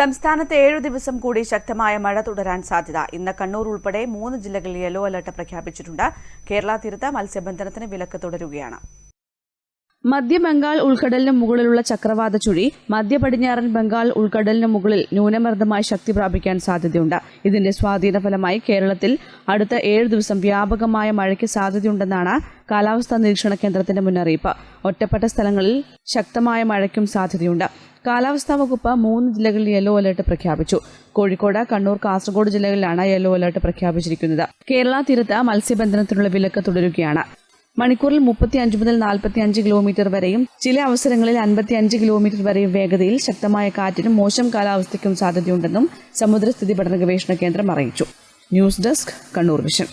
സംസ്ഥാനത്ത് ഏഴു ദിവസം കൂടി ശക്തമായ മഴ തുടരാൻ സാധ്യത. ഇന്ന് കണ്ണൂർ ഉൾപ്പെടെ മൂന്ന് ജില്ലകളിൽ യെല്ലോ അലർട്ട് പ്രഖ്യാപിച്ചിട്ടുണ്ട്. കേരള തീരത്ത് മത്സ്യബന്ധനത്തിന് വിലക്ക് തുടരുകയാണ്. മധ്യ ബംഗാൾ ഉൾക്കടലിന് മുകളിലുള്ള ചക്രവാത ചുഴി മധ്യ പടിഞ്ഞാറൻ ബംഗാൾ ഉൾക്കടലിന് മുകളിൽ ന്യൂനമർദ്ദമായി ശക്തി പ്രാപിക്കാൻ സാധ്യതയുണ്ട്. ഇതിന്റെ സ്വാധീന ഫലമായി കേരളത്തിൽ അടുത്ത ഏഴ് ദിവസം വ്യാപകമായ മഴയ്ക്ക് സാധ്യതയുണ്ടെന്നാണ് കാലാവസ്ഥാ നിരീക്ഷണ കേന്ദ്രത്തിന്റെ മുന്നറിയിപ്പ്. ഒറ്റപ്പെട്ട സ്ഥലങ്ങളിൽ ശക്തമായ മഴയ്ക്കും സാധ്യതയുണ്ട്. കാലാവസ്ഥാ വകുപ്പ് മൂന്ന് ജില്ലകളിൽ യെല്ലോ അലർട്ട് പ്രഖ്യാപിച്ചു. കോഴിക്കോട് കണ്ണൂർ കാസർഗോഡ് ജില്ലകളിലാണ് യെല്ലോ അലർട്ട് പ്രഖ്യാപിച്ചിരിക്കുന്നത്. കേരള തീരത്ത് മത്സ്യബന്ധനത്തിനുള്ള വിലക്ക് തുടരുകയാണ്. മണിക്കൂറിൽ മുപ്പത്തിയഞ്ച് മുതൽ നാൽപ്പത്തിയഞ്ച് കിലോമീറ്റർ വരെയും ചില അവസരങ്ങളിൽ അൻപത്തിയഞ്ച് കിലോമീറ്റർ വരെയും വേഗതയിൽ ശക്തമായ കാറ്റിനും മോശം കാലാവസ്ഥയ്ക്കും സാധ്യതയുണ്ടെന്നും സമുദ്രസ്ഥിതി പഠന ഗവേഷണ കേന്ദ്രം അറിയിച്ചു. News desk Kannur vision.